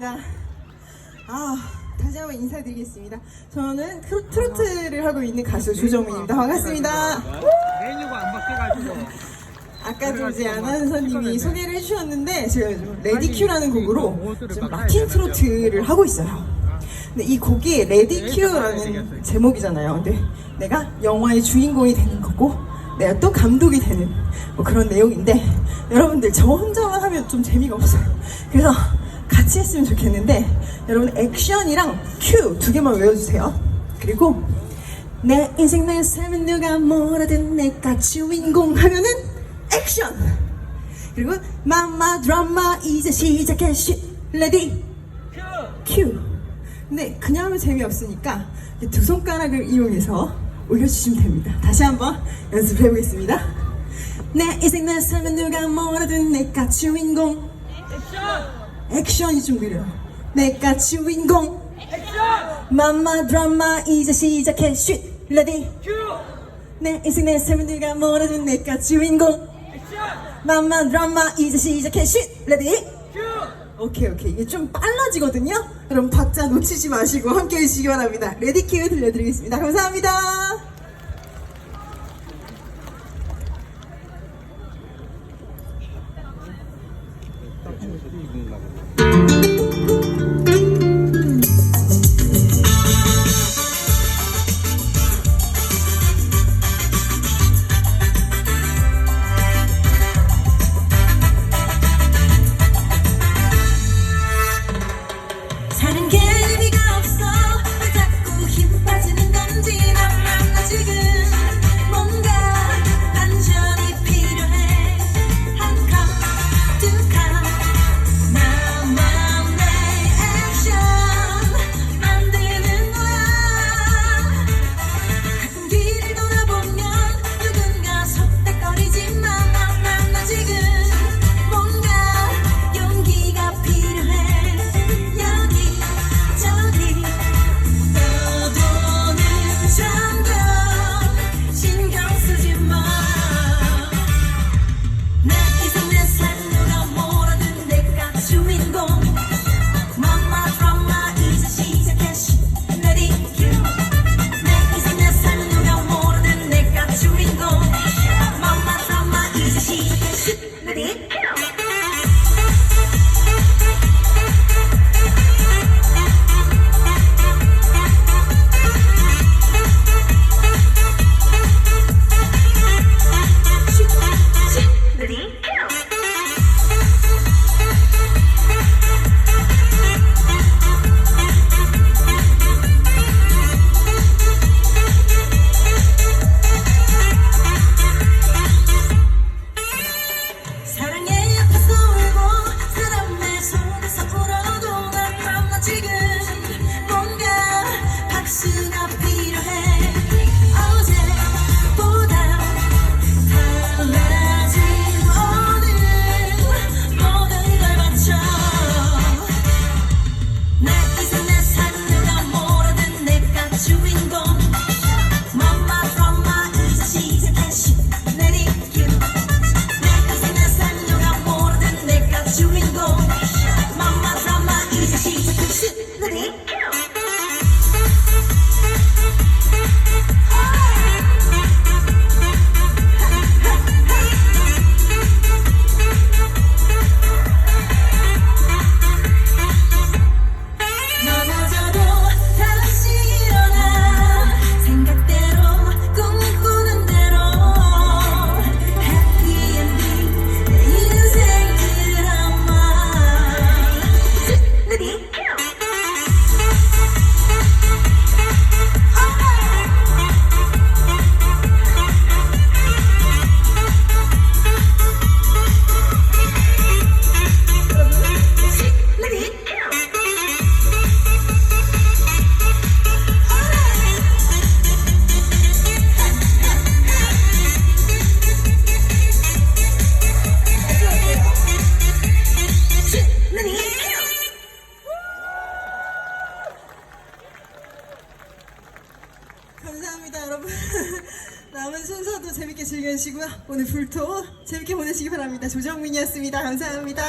아, 다시 한번 인사드리겠습니다. 저는 트로, 트로트를 하고 있는 가수 조정민입니다. 반갑습니다. 메뉴가 안 바뀌어가지고 아까 좀 이제 아나운서님이 소개를 해주셨는데 제가 요즘 레디큐라는 곡으로 지금 마틴 트로트를 하고 있어요. 근데 이 곡이 레디큐라는 제목이잖아요. 근데 내가 영화의 주인공이 되는 거고 내가 또 감독이 되는 뭐 그런 내용인데 여러분들 저 혼자만 하면 좀 재미가 없어요. 그래서 같이 했으면 좋겠는데 여러분 액션이랑 큐 두 개만 외워주세요. 그리고 내 인생 내 삶은 누가 뭐라든 내가 주인공 하면은 액션! 그리고 마마 드라마 이제 시작해 쉿! 레디! 큐! 근데 그냥 하면 재미없으니까 이두 손가락을 이용해서 올려주시면 됩니다. 다시 한번 연습해 보겠습니다. 내 인생 내 삶은 누가 뭐라든 내가 주인공! 액션 이좀 느려요 내가 주인공. 마마 드라마 이제 시작해. 쉿 레디. 내 인생 내 삶은 네가 뭐라든 내가 주인공. 마마 드라마 이제 시작해. 쉿 레디. 오케이 오케이. 이게 좀 빨라지거든요? 여러분 박자 놓치지 마시고 함께 해주시기 바랍니다. 레디 큐 들려드리겠습니다. 감사합니다 사는 남은 순서도 재밌게 즐겨주시고요. 오늘 불토 재밌게 보내시기 바랍니다. 조정민이었습니다. 감사합니다